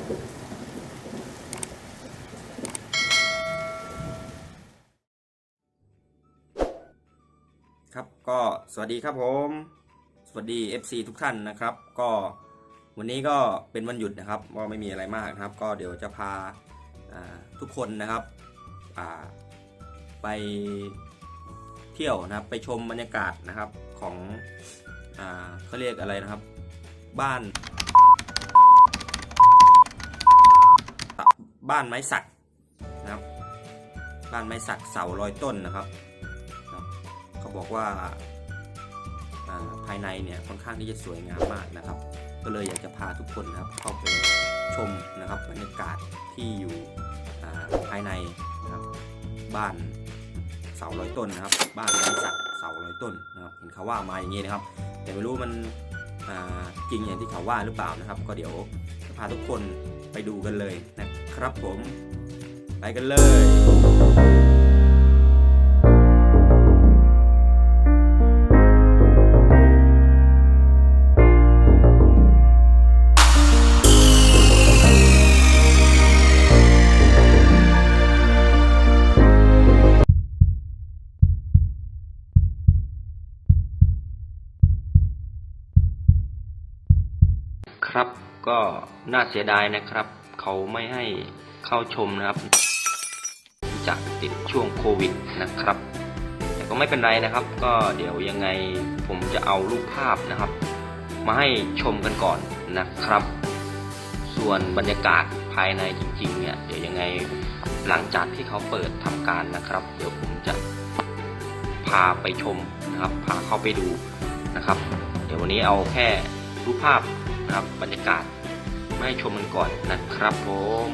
ครับก็สวัสดีครับผม สวัสดี FC ทุกท่านนะครับ ก็วันนี้ก็เป็นวันหยุดนะครับก็ไม่มีอะไรมากนะครับ ก็เดี๋ยวจะพาทุกคนนะครับไปเที่ยวนะครับไปชมบรรยากาศนะครับของเขาเรียกอะไรนะครับ บ้าน บ้านไม้สักนะครับ บ้านไม้สักเสาร้อยต้นนะครับเขาบอกว่าภายในเนี่ยค่อนข้างที่จะสวยงามมากนะครับ ก็เลยอยากจะพาทุกคนนะครับเข้าไปชมนะครับบรรยากาศที่อยู่ภายในนะครับบ้านเสาร้อยต้นนะครับ บ้านไม้สักเสาร้อยต้นนะครับเห็นเขาว่ามาอย่างนี้นะครับ แต่ไม่รู้มันจริงอย่างที่เขาว่าหรือเปล่านะครับ ก็เดี๋ยวจะพาทุกคนไปดูกันเลยนะครับ ครับผม ไปกันเลยครับก็น่าเสียดายนะครับ เขาไม่ให้เข้าชมนะครับ จากติดช่วงโควิดนะครับ แต่ก็ไม่เป็นไรนะครับ ก็เดี๋ยวยังไงผมจะเอารูปภาพนะครับ มาให้ชมกันก่อนนะครับ ส่วนบรรยากาศภายในจริง ๆ เนี่ยเดี๋ยวยังไงหลังจากที่เขาเปิดทำการนะครับ เดี๋ยวผมจะพาไปชมนะครับ พาเข้าไปดูนะครับ เดี๋ยววันนี้เอาแค่รูปภาพนะครับบรรยากาศ มาให้ชมกันก่อนนะครับผม